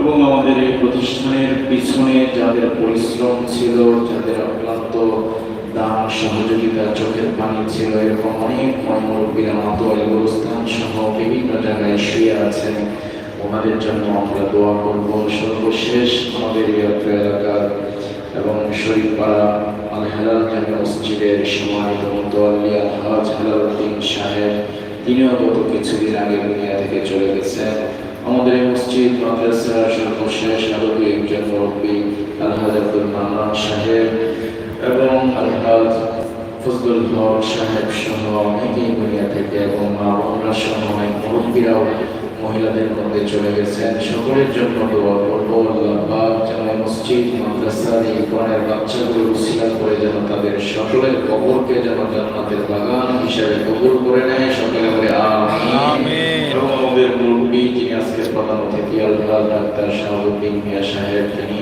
এবং আমাদের এই প্রতিষ্ঠানের পিছনে যাদের পরিশ্রম ছিল, যাদের অক্লান্ত দান সহযোগিতা চোখের পানি ছিল, এরকম অনেক ময়মুরব্বীরা মাতোয়াল গুরুস্থান সহ বিভিন্ন জায়গায় শুয়ে আছেন। ওনাদের জন্য আমরা দোয়া করব। সর্বশেষ আমাদের এলাকার এবং শরীফপাড়া আল হেলাল জামে মসজিদের সম্মানিত মুতোয়াল্লিয়া হাজ হেলালুদ্দিন সাহেব, তিনিও গত কিছুদিন আগে দুনিয়া থেকে চলে গেছেন। আমাদের এই মসজিদ মাদ্রাসার সর্বশেষ আরবি একজন মুরব্বী আলহাজ আব্দুল মান্নান সাহেব এবং আলহাজ ফজলুল হক সাহেব সহ অনেকেই দুনিয়া থেকে এবং মা বোনরা সহ অনেক মুরব্বীরাও মহিলাদের মধ্যে চলে গেছেন। সকলের জন্য দোয়া করব আল্লাহ যেন মসজিদ মাদ্রাসা এই কোরআনের করে যেন তাদের সকলের কবরকে যেন জান্নাতের বাগান হিসেবে কবুল করে নেয়। সকলে বলে আমিন। আমাদের মুরব্বী প্রধান অতিথি আল্লাহ ডাক্তার শাহাবুদ্দিন মিয়া সাহেব, তিনি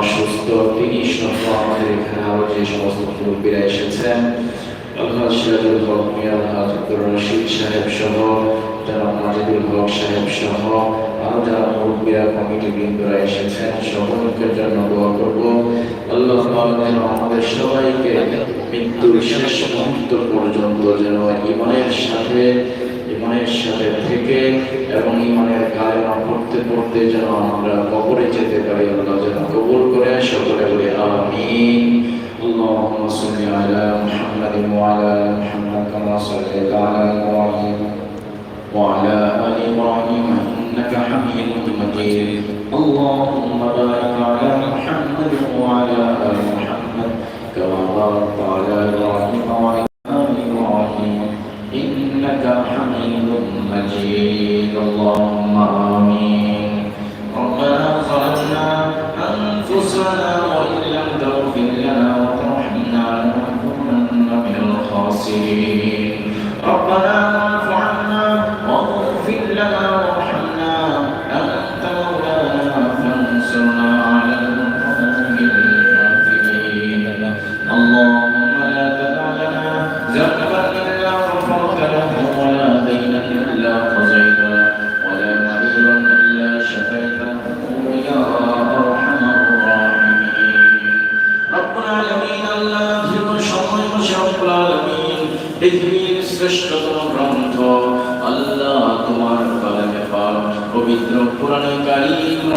অসুস্থ। তিনি সহ আমাদের এখানে আরও যে সমস্ত মুরব্বীরা এসেছেন, আল্লাহ সিরাজুল হক, মিয়া আব্দুর রশিদ সাহেব সহ, যারা মাজিদুল হক সাহেব সহ, আরও যারা মুরব্বীরা, কমিটি বৃন্দরা এসেছেন, সকলকে জন্য দোয়া করব। আল্লাহ যেন আমাদের সবাইকে মৃত্যুর শেষ মুহূর্ত পর্যন্ত যেন ইমানের সাথে ইমানের সাথে থেকে এবং ইমানের কালেমা পড়তে পড়তে যেন আমরা কবরে যেতে পারি আল্লাহ যেন কবুল করে সকলে বলে আমিন اللهم صل على محمد وعلى ال محمد كما صليت على ابراهيم وعلى ال ابراهيم انك حميد مجيد اللهم بارك على محمد وعلى ال محمد كما باركت على ابراهيم وعلى Sim. শ্রেষ্ঠতম গ্রন্থ, আল্লাহ তোমার কালামে পাক, পবিত্র পুরাণে কারীম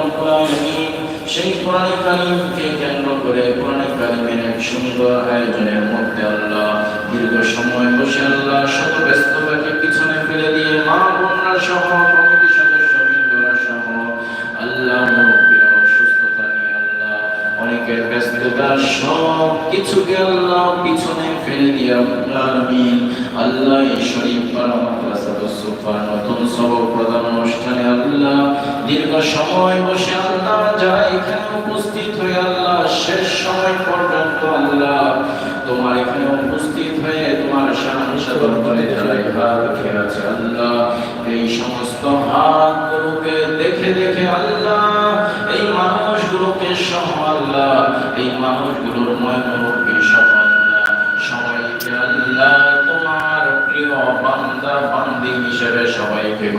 সেই পুরাণে কারীমকে কেন্দ্র করে পুরাণে কারীমের এক সুন্দর আয়োজনের মধ্যে আল্লাহ দীর্ঘ সময় বসে আল্লাহ শত ব্যস্ততাকে পিছনে ফেলে দিয়ে মা বোনরা সহ ব্যস্ততা সব কিছুকে আল্লাহ পিছনে ফেলে দিয়ে আল্লাহ এই নতুন সবক অনুষ্ঠানে আল্লাহ দীর্ঘ সময় বসে আল্লাহ যারা এখানে উপস্থিত হয়ে আল্লাহ শেষ সময় পর্যন্ত আল্লাহ তোমার এখানে উপস্থিত হয়ে তোমার শান সাধন যারা রেখে আছে, আল্লাহ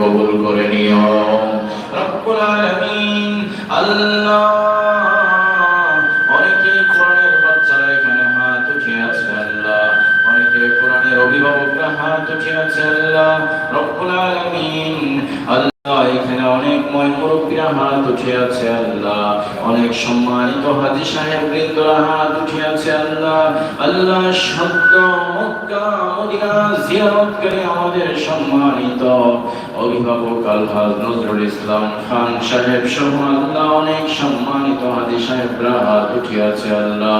কবুল করে নিও। রব্বুল আলামিন, আল্লাহ। কোরআনের বাচ্চারা এখানে হাত উঠিয়ে আছে, আল্লাহ। অনেকে কোরআনের অভিভাবকরা হাত উঠিয়ে আছে, আল্লাহ। রব্বুল আলামিন, আল্লাহ, এখানে অনেক ময় মুরব্বীরা হাত আল্লাহ। অনেক সম্মানিত হাজি সাহেব বৃন্দরা হাত আল্লাহ। আল্লাহ মক্কা, মদিনা জিয়ারত করে আমাদের সম্মানিত অভিভাবক আলহাজ নজরুল ইসলাম খান সাহেব সহ আল্লাহ অনেক সম্মানিত হাজি সাহেবরা হাত উঠে আছে আল্লাহ।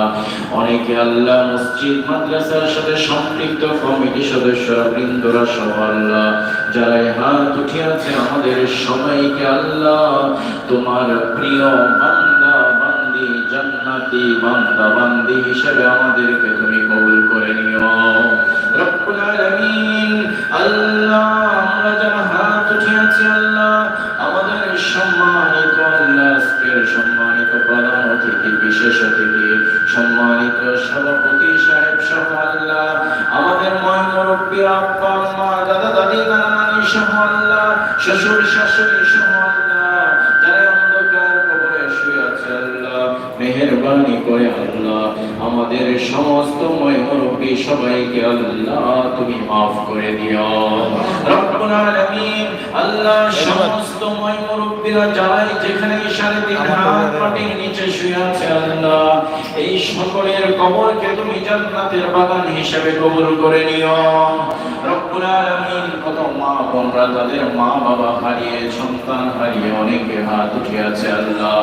অনেকে আল্লাহ মসজিদ, মাদ্রাসার সাথে সম্পৃক্ত কমিটি সদস্য বৃন্দরা সহ আল্লাহ। যারা হাত উঠে আছে আমাদের সবাইকে আল্লাহ। তোমার প্রিয় বান্দা, বান্দি, জান্নাতি বান্দা, বান্দি হিসেবে আমাদেরকে তুমি কবুল করে নিও। রব্বুল আলামিন, আল্লাহ, আমরা যারা অতিথি বিশেষ অতিথি সম্মানিত সভাপতি সাহেব সহ আমাদের ময় মুরব্বী আব্বা, আম্মা, দাদা দাদি নানা নানি সহ শ্বশুর শাশুড়ি সহ আমাদের সমস্ত ময় সবাইকে আল্লাহ তুমি মাফ করে দিও। রব্বুল আলামিন আল্লাহ সমস্ত ময় মুরব্বীরা যারাই যেখানে সাড়ে তিন হাত মাটির নিচে শুয়ে আছে আল্লাহ, এই সকলের কবরকে তুমি জান্নাতের বাগান হিসেবে কবুল করে নিও। রব্বুল আলামিন কত মা বোনরা তাদের মা বাবা হারিয়ে, সন্তান হারিয়ে অনেকের হাত উঠে আছে আল্লাহ,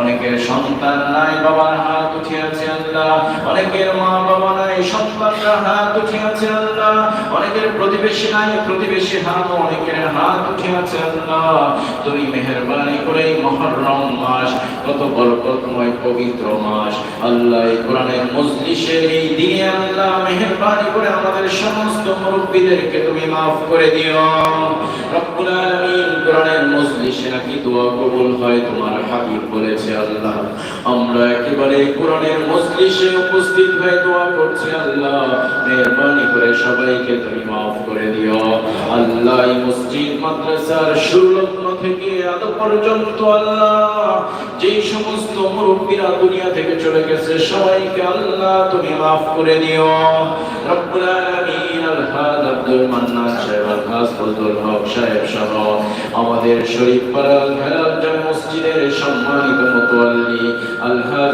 অনেকের সন্তান নাই, বাবার হাত উঠে আছে আল্লাহ অনেকের মা বাবা নাই সন্তানরা হাত উঠে আছে আল্লাহ। অনেকের প্রতিবেশী নাই, প্রতিবেশী হাত অনেকের হাত উঠে আছে আল্লাহ। তুমি মেহেরবানি করে এই মহররম মাস, কত বরকতময়, পবিত্র মাস। আল্লাহ এই কোরআনের মজলিসের এই দিনে আল্লাহ মেহেরবানি করে আমাদের সমস্ত মুরব্বীদেরকে তুমি মাফ করে দিও। রব্বুল মজলিসে নাকি দোয়া কবুল হয়, তোমার হাবিব বলেছে আল্লাহ। আমরা একেবারে কোরআনের মজলিসে উপস্থিত হয়ে দোয়া করছি আল্লাহ। মেহরবানি করে সবাইকে তুমি মাফ করে দিও। আল্লাহ মসজিদ, মাদ্রাসার সুলগ্ন থেকে আজ পর্যন্ত আল্লাহ যেই সমস্ত মুরব্বীরা দুনিয়া থেকে চলে গেছে, সবাইকে আল্লাহ তুমি মাফ করে দিও। রব্বুল আলামিন আব্দুল মান্নান সাহেব ফজলুল হক সাহেব সহ আমাদের শরীফ হেলাল জামে মসজিদের সম্মানিত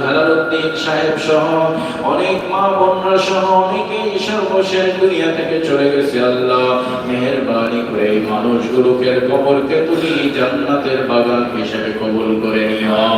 হেলালউদ্দিন সাহেব সহ অনেক মা বোনরা সহ অনেকেই সর্বশেষ দুনিয়া থেকে চলে গেছে। আল্লাহ মেহেরবানি করে এই মানুষগুলোকে কবরকে তুমি জান্নাতের বাগান হিসেবে কবুল করে নিও।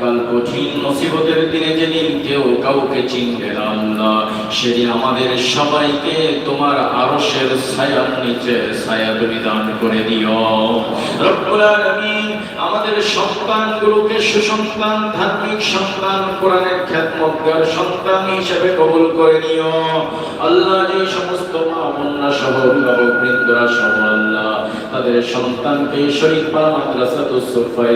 কাল কঠিন মুসিবতের দিনে যেদিন কেউ কাউকে চিনবে না আল্লাহ, সেদিন আমাদের সবাইকে তোমার আরশের ছায়ার নিচে ছায়া তুমি দান করে দিও। রব্বুল আলামিন আমাদের সন্তানগুলোকে সুসন্তান, ধার্মিক সন্তান, কোরআনের খেদমতগার সন্তান হিসেবে কবুল করে নিও। আল্লাহ যে সমস্ত সহ অভিভাবক বৃন্দরা সহ আল্লাহ, তাদের সন্তানকে পাড়া মাদ্রাসা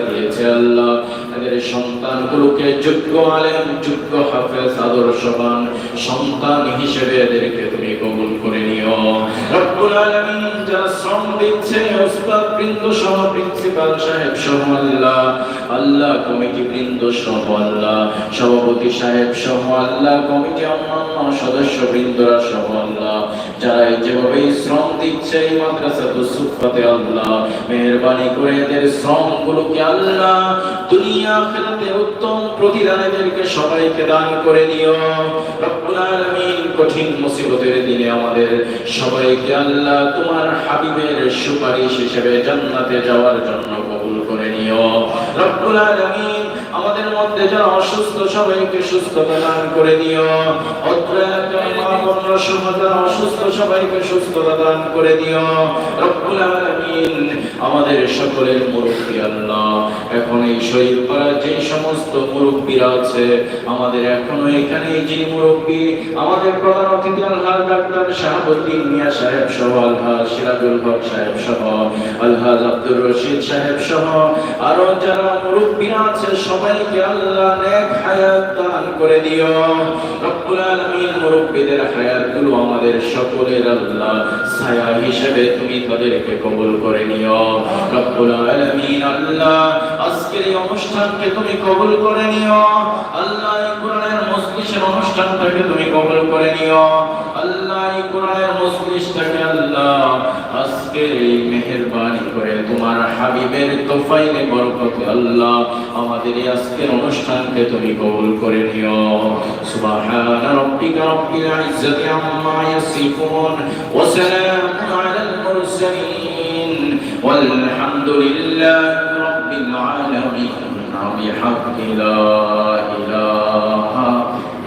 দিয়েছে আল্লাহ। তাদের সন্তানগুলোকে যোগ্য আলেম, যোগ্য হাফেজ, আদর্শবান সন্তান হিসেবে এদেরকে তুমি কবুল করে নিও। রব্বুল আলামিন যারা শ্রম দিচ্ছে বৃন্দ সহ প্রিন্সিপাল সাহেব সহ আল্লাহ। আল্লাহ, কমিটি বৃন্দ সহ আল্লাহ। সভাপতি সাহেব সহ আল্লাহ। কমিটি অন্যান্য সদস্য বৃন্দরা সহ আল্লাহ। যারা যেভাবে শ্রম এই মাদ্রাসা তো সুফাতে আল্লাহ। করে এদের আল্লাহ দুনিয়া উত্তম সবাইকে দান করে দিও রব্বুল আলামিন কঠিন মুসিবতের দিনে আমাদের সবাইকে আল্লাহ তোমার হাবিবের সুপারিশ হিসেবে জান্নাতে যাওয়ার জন্য কবুল করে নিও। রব্বুল আলামিন আমাদের মধ্যে যারা অসুস্থ, সবাইকে সুস্থতা দান করে দিও। অসুস্থ, সবাইকে সুস্থতা দান করে দিও। আমাদের সকলের মুরব্বী আল্লাহ। এখন এই শরীর পাড়ার যে সমস্ত মুরব্বীরা আছে, আমাদের এখনও এখানে যিনি মুরব্বী, আমাদের প্রধান অতিথি আলহাজ ডাক্তার শাহাবুদ্দিন মিয়া সাহেব সহ আলহাজ সিরাজুল হক সাহেব সহ আলহাজ আব্দুর রশিদ সাহেব সহ, আরও যারা মুরব্বীরা আছে আজকের এই অনুষ্ঠানকে তুমি কবুল করে নিও। আল্লাহ এই কোরআনের মজলিসের অনুষ্ঠানটাকে তুমি কবুল করে নিও। আল্লাহ এই কোরআনের মজলিসটাকে আল্লাহ আজকের এই মেহেরবানি করে তোমার হাবিবের তোফাইলে বরকতে আল্লাহ আমাদের এই আজকের অনুষ্ঠানকে তুমি কবুল করে নিও সুবহান রাব্বিকা রাব্বিল ইজ্জাতি আম্মা ইয়াসিফুন ওয়া সালামুন আলাল মুরসালিন والحمد لله رب العالمين بحق لا إله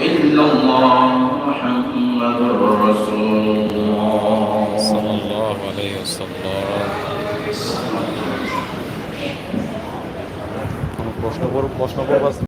إلا الله محمد رسول الله কোনো প্রশ্ন প্রশ্ন